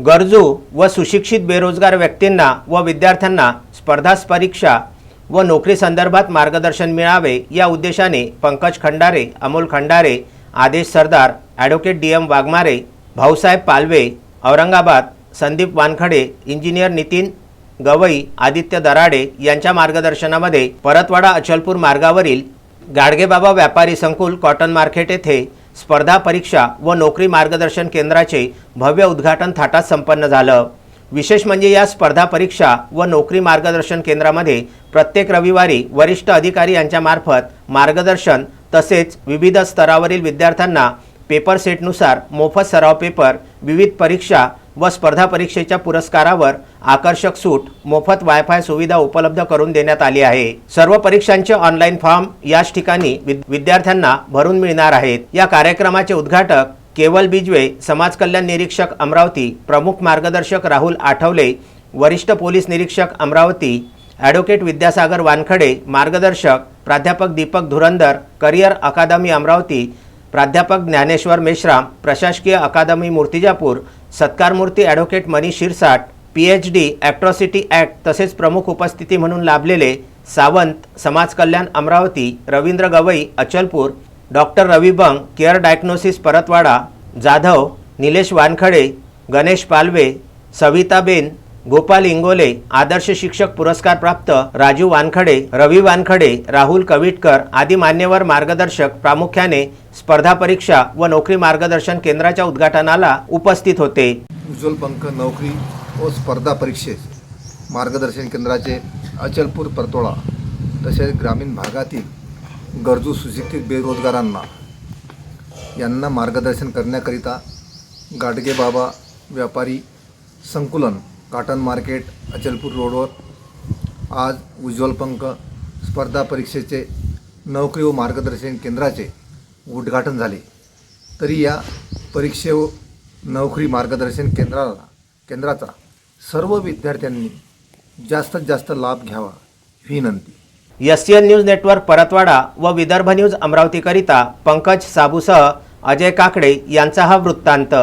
गरजू व सुशिक्षित बेरोजगार व्यक्तींना व विद्यार्थ्यांना स्पर्धा परीक्षा व नोकरी संदर्भात मार्गदर्शन मिळावे या उद्देशाने Pankaj Khandare Amol Khandare Adesh Sardar advocate D M Waghmare Bhausaheb Palve Aurangabad Sandeep Wankhade engineer Nitin Gawai Aditya Darade यांच्या मार्गदर्शनामध्ये परतवाडा अचलपूर मार्गावरील गाडगेबाबा व्यापारी संकुल कॉटन मार्केट येथे स्पर्धा परीक्षा व नोकरी मार्गदर्शन केंद्राचे भव्य उद्घाटन थाटात संपन्न झालं. विशेष म्हणजे या स्पर्धा परीक्षा व नोकरी मार्गदर्शन केंद्रामध्ये प्रत्येक रविवारी वरिष्ठ अधिकारी यांच्यामार्फत मार्गदर्शन तसेच विविध स्तरावरील विद्यार्थ्यांना पेपर सेटनुसार मोफत सराव पेपर विविध परीक्षा व स्पर्धा परीक्षेच्या पुरस्कारावर आकर्षक सूट मोफत वायफाय सुविधा उपलब्ध करून देण्यात आली आहे. सर्व परीक्षांचे ऑनलाईन फॉर्म याच ठिकाणी विद्यार्थ्यांना भरून मिळणार आहेत. या कार्यक्रमाचे उद्घाटक केवल बिजवे समाज कल्याण निरीक्षक अमरावती प्रमुख मार्गदर्शक राहुल आठवले वरिष्ठ पोलीस निरीक्षक अमरावती ॲडव्होकेट विद्यासागर वानखडे मार्गदर्शक प्राध्यापक दीपक धुरंदर करिअर अकादमी अमरावती प्राध्यापक ज्ञानेश्वर मेश्राम प्रशासकीय academy Murtijapur सत्कारमूर्ती advocate Manish Shirsat P H D atrocity act तसेच प्रमुख उपस्थिती म्हणून लाभलेले सावंत समाज कल्याण Amravati Ravindra Gawai Achalpur doctor Ravi Bang care diagnosis Paratwada Jadhav Nilesh Wankhade Ganesh Palve Savitaben Gopal Ingole आदर्श शिक्षक पुरस्कार प्राप्त राजू वानखडे रवी वानखडे राहुल कविटकर आदी मान्यवर मार्गदर्शक प्रामुख्याने स्पर्धा परीक्षा व नोकरी मार्गदर्शन केंद्राच्या उद्घाटनाला उपस्थित होते. उज्ज्वल पंख नोकरी व स्पर्धा परीक्षेस मार्गदर्शन केंद्राचे अचलपूर परतोळा तसेच ग्रामीण भागातील गरजू सुशिक्षित बेरोजगारांना यांना मार्गदर्शन करण्याकरिता गाडगे बाबा व्यापारी संकुलन काटन मार्केट अचलपूर रोडवर. आज उज्ज्वल पंख स्पर्धा परीक्षेचे नोकरी व मार्गदर्शन केंद्राचे उद्घाटन झाले. तरी या परीक्षे व नोकरी मार्गदर्शन केंद्राला केंद्राचा सर्व विद्यार्थ्यांनी जास्तीत जास्त लाभ घ्यावा ही विनंती. S C N news network Paratwada व विदर्भ न्यूज अमरावतीकरिता पंकज साबूसह अजय काकडे यांचा हा वृत्तांत.